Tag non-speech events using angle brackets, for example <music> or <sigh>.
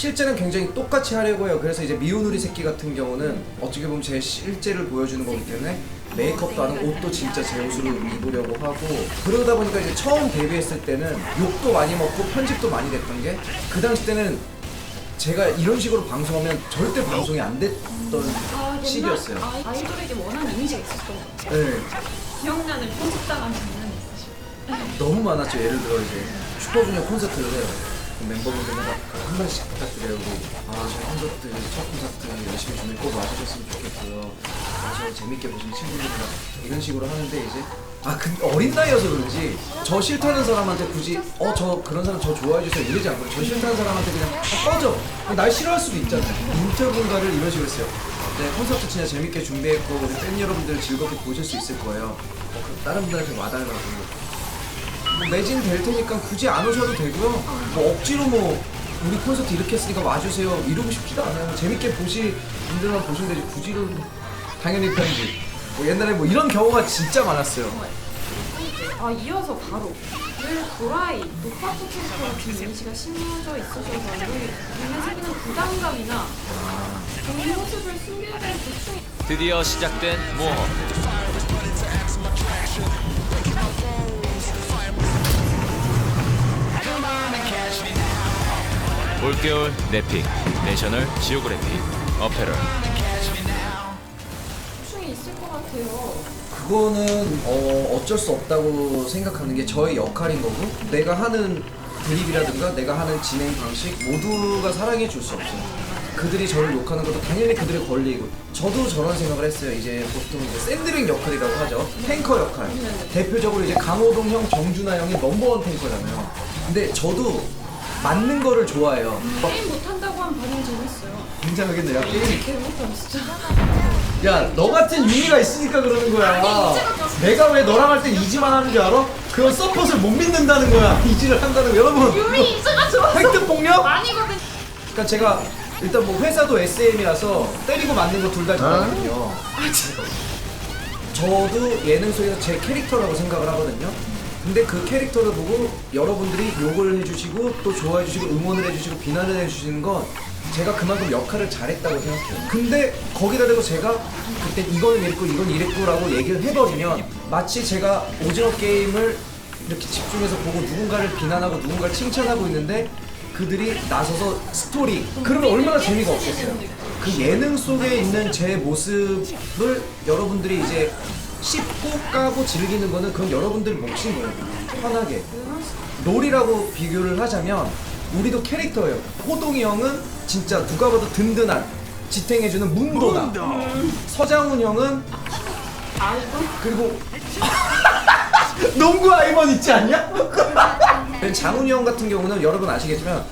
실제는 굉장히 똑같이 하려고 해요. 그래서 이제 미운 우리 새끼 같은 경우는 어떻게 보면 제 실제를 보여주는 거기 때문에 메이크업도 안 하고 옷도 진짜 제 옷으로 입으려고 하고 그러다 보니까 이제 처음 데뷔했을 때는 욕도 많이 먹고 편집도 많이 됐던 게 그 당시 때는 제가 이런 식으로 방송하면 절대 방송이 안 됐던 아, 옛날 시기였어요. 아이- 아이돌에게 원하는 이미지가 있었던 것 같아요. 네. 기억나는 편집당한 장면이 있으시고. 너무 많았죠. 예를 들어 이제 슈퍼주니어 콘서트를 해요. 그럼 멤버분들마다 한 번씩 부탁드려요. 우리 아, 저희 콘서트 첫 콘서트 열심히 준비 꼭 와주셨으면 좋겠고요. 아, 저 재밌게 보신 친구들이랑 이런 식으로 하는데 이제 아, 근 어린 나이여서 그런지 저 싫다는 사람한테 굳이 어, 저 그런 사람 저 좋아해 주세요 이러지 않고 저 싫다는 사람한테 그냥 어, 꺼져. 날 싫어할 수도 있잖아요. 인터뷰인가를 이런 식으로 했어요. 네, 콘서트 진짜 재밌게 준비했고 우리 팬 여러분들 즐겁게 보실 수 있을 거예요. 어, 다른 분들한테 와달라고. 뭐 매진 될 테니까 굳이 안 오셔도 되고요. 뭐 억지로 뭐 우리 콘서트 이렇게 했으니까 와주세요 이러고 싶지도 않아요. 재밌게 보실 분들만 보시면 되지 굳이로 당연히 편지. 뭐 옛날에 뭐 이런 경우가 진짜 많았어요. 아 이어서 바로 늘 도라이, 노파토 캐릭터 같은 이미지가 심어져 있어서 그런지 눈에 새기는 부담감이나 본인 모습을 숨겨야 될 고충이 드디어 시작된 모험. 올겨울 넷픽, 내셔널 지오그래픽, 어페럴. 고충이 있을 것 같아요. 그거는 어, 어쩔 수 없다고 생각하는 게 저의 역할인 거고 내가 하는 드립이라든가 내가 하는 진행 방식 모두가 사랑해 줄 수 없어요. 그들이 저를 욕하는 것도 당연히 그들의 권리이고 저도 저런 생각을 했어요. 이제 보통 이제 샌드백 역할이라고 하죠. 탱커 역할. 대표적으로 이제 강호동 형, 정준하 형이 넘버원 탱커잖아요. 근데 저도 맞는 거를 좋아해요. 막 게임 못한다고 하면 반응 재밌어요. 굉장하겠네. 야 게임 개 못하면 진짜. 야, 너 같은 유미가 있으니까 그러는 거야. 내가 왜 너랑 할때 이지만 하는 줄 알아? 그건 서폿을 못 믿는다는 거야. <laughs> 이지를 한다는 거. 여러분, 유미 이즈가 좋아서 획득 폭력? 아니거든. 그러니까 제가 일단 뭐 회사도 SM이라서 때리고 맞는 거 둘 다 좋아하거든요. 저도 예능 속에서 제 캐릭터라고 생각을 하거든요. 근데 그 캐릭터를 보고 여러분들이 욕을 해주시고 또 좋아해주시고 응원을 해주시고 비난을 해주시는 건 제가 그만큼 역할을 잘했다고 생각해요. 근데 거기다 대고 제가 그때 이거는 이랬고 이건 이랬고라고 얘기를 해버리면 마치 제가 오징어 게임을 이렇게 집중해서 보고 누군가를 비난하고 누군가를 칭찬하고 있는데 그들이 나서서 스토리 그러면 얼마나 재미가 없겠어요. 그 예능 속에 있는 제 모습을 여러분들이 이제 씹고 까고 즐기는 거는 그건 여러분들 몫인 거예요. 편하게. 롤이라고 비교를 하자면 우리도 캐릭터예요. 호동이 형은 진짜 누가 봐도 든든한 지탱해주는 문도다. 서장훈 형은 아이고. 그리고 <laughs> 농구 아이먼 있지 않냐? 장훈이 형 같은 경우는 여러분 아시겠지만